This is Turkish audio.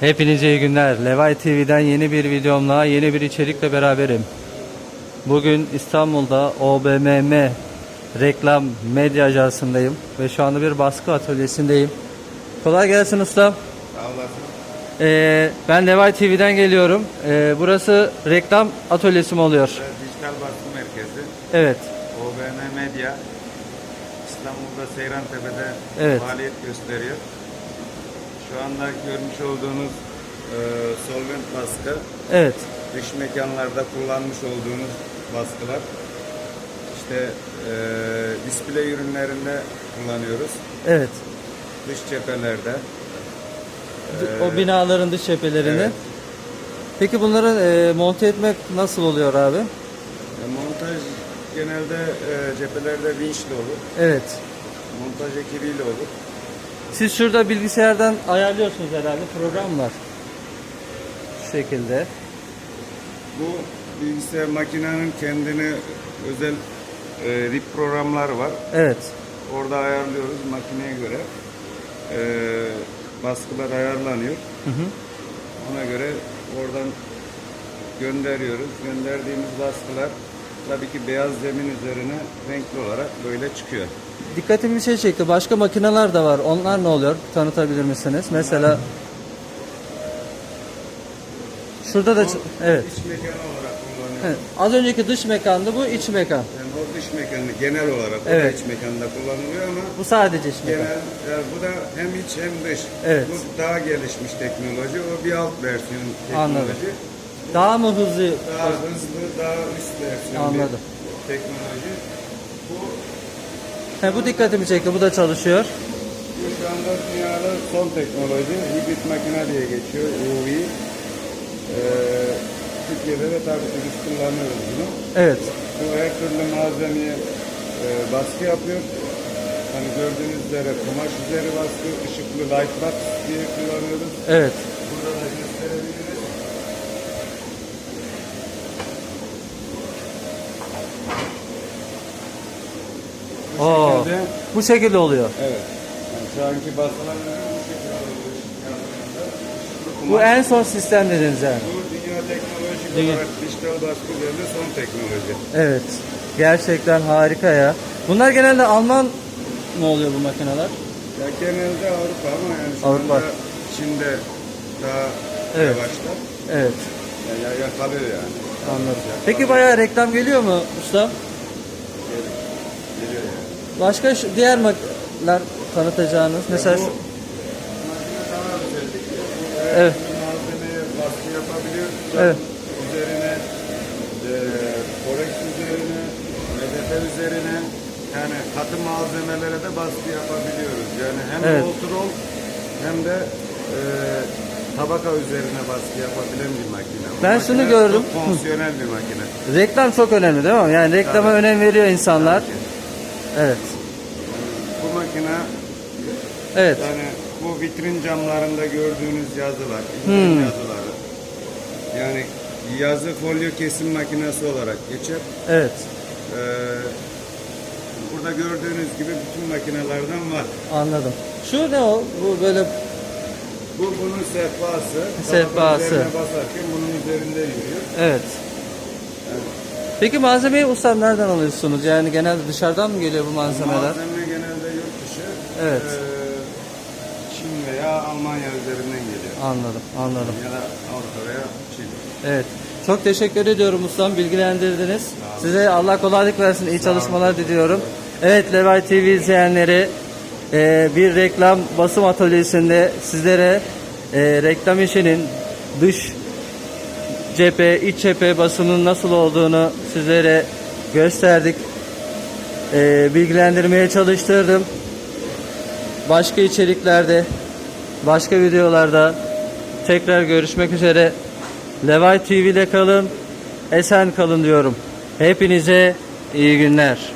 Hepinize iyi günler. Levay TV'den yeni bir videomla, yeni bir içerikle beraberim. Bugün İstanbul'da OBMM Reklam Medya Ajansı'ndayım ve şu anda bir baskı atölyesindeyim. Kolay gelsin ustam. Sağ olasın. Ee, ben Levay TV'den geliyorum. Ee, burası reklam atölyesi mi oluyor? Burası Dijital Baskı Merkezi. Evet. OBM Medya. İstanbul'da Seyrantepe'de Evet. faaliyet gösteriyor. Şu anda görmüş olduğunuz e, solvent baskı, Evet. dış mekanlarda kullanmış olduğunuz baskılar. İşte e, display ürünlerinde kullanıyoruz. Evet. Dış cephelerde. D- O binaların dış cephelerini. Evet. Peki bunları e, monte etmek nasıl oluyor abi? E, montaj genelde e, cephelerde vinçli olur. Evet. Montaj ekibiyle olur. Siz şurada bilgisayardan ayarlıyorsunuz herhalde program var. Şu şekilde. Bu bilgisayar makinenin kendine özel e, RIP programları var. Evet. Orada ayarlıyoruz makineye göre. E, baskılar ayarlanıyor. Hı hı. Ona göre oradan gönderiyoruz. Gönderdiğimiz baskılar tabii ki beyaz zemin üzerine renkli olarak böyle çıkıyor. Dikkatimi bir şey çekti. Başka makineler de var. Onlar ne oluyor? Tanıtabilir misiniz? Mesela şurada da evet. iç mekan olarak kullanıyoruz. evet. Az önceki dış mekandı bu iç mekan. Yani o dış mekanı genel olarak o da Evet. iç mekanda kullanılıyor ama Bu sadece iç mekan. Genel, yani bu da hem iç hem dış. Evet. Bu daha gelişmiş teknoloji. O bir alt versiyon teknoloji. Anladım. Daha mı hızlı? Daha hızlı, daha üst versiyon Anladım. bir teknoloji. Bu, He, bu dikkatimi çekti. Bu da çalışıyor. bu şu anda dünyada son teknoloji. Hibrit makine diye geçiyor. UV. Ee, Türkiye'de de tabii ki biz kullanıyoruz bunu. Evet. Bu her türlü malzemeye e, baskı yapıyor. Hani gördüğünüz üzere kumaş üzeri baskı, ışıklı light box diye kullanıyoruz. Evet. Burada da gösterebiliriz. Bu Oo. şekilde, Bu şekilde oluyor. evet. Yani şu anki basılan bu şekilde oluyor. Bu en son sistem dediniz yani. Bu dünya teknolojik Dünya- olarak dijital baskı üzerinde son teknoloji. Evet. Gerçekten harika ya. Bunlar genelde Alman mı oluyor bu makineler? Ya genelde Avrupa ama yani şu Avrupa. anda Çin'de daha Evet. yavaşta. Evet. Yani ya- yakalıyor yani. Anladım. Peki bayağı reklam geliyor mu usta? Başka şu, diğer makineler tanıtacağınız mesela şu makine daha özellikle. Bu Evet. malzemeye baskı yapabiliyor. Evet. Üzerine e, forex üzerine, MDF üzerine yani katı malzemelere de baskı yapabiliyoruz. Yani hem Evet. roll roll hem de e, tabaka üzerine baskı yapabilen bir makine. Bu Ben makine şunu gördüm. Çok fonksiyonel bir makine. reklam çok önemli değil mi? Yani reklama Tabii. önem veriyor insanlar. Tabii ki. Evet. Bu makine Evet. Yani bu vitrin camlarında gördüğünüz yazılar, Hmm. hmm. yazıları. Yani yazı folyo kesim makinesi olarak geçer. Evet. Ee, burada gördüğünüz gibi bütün makinelerden var. Anladım. Şu ne o? Bu böyle Bu bunun sehpası. Sehpası. Üzerine basarken bunun üzerinde yürüyor. evet. Peki malzemeyi ustam nereden alıyorsunuz? Yani genelde dışarıdan mı geliyor bu malzemeler? Malzeme genelde yurt dışı. Evet. ee, Çin veya Almanya üzerinden geliyor. Anladım, anladım. Ya da Avrupa veya Çin. Evet. Çok teşekkür ediyorum ustam. Bilgilendirdiniz. Size Allah kolaylık versin. İyi çalışmalar diliyorum. Evet Levay TV izleyenleri e, bir reklam basım atölyesinde sizlere e, reklam işinin dış cephe, iç cephe basımının nasıl olduğunu sizlere gösterdik. E, bilgilendirmeye çalıştırdım. Başka içeriklerde, başka videolarda tekrar görüşmek üzere. Levay TV ile kalın, esen kalın diyorum. Hepinize iyi günler.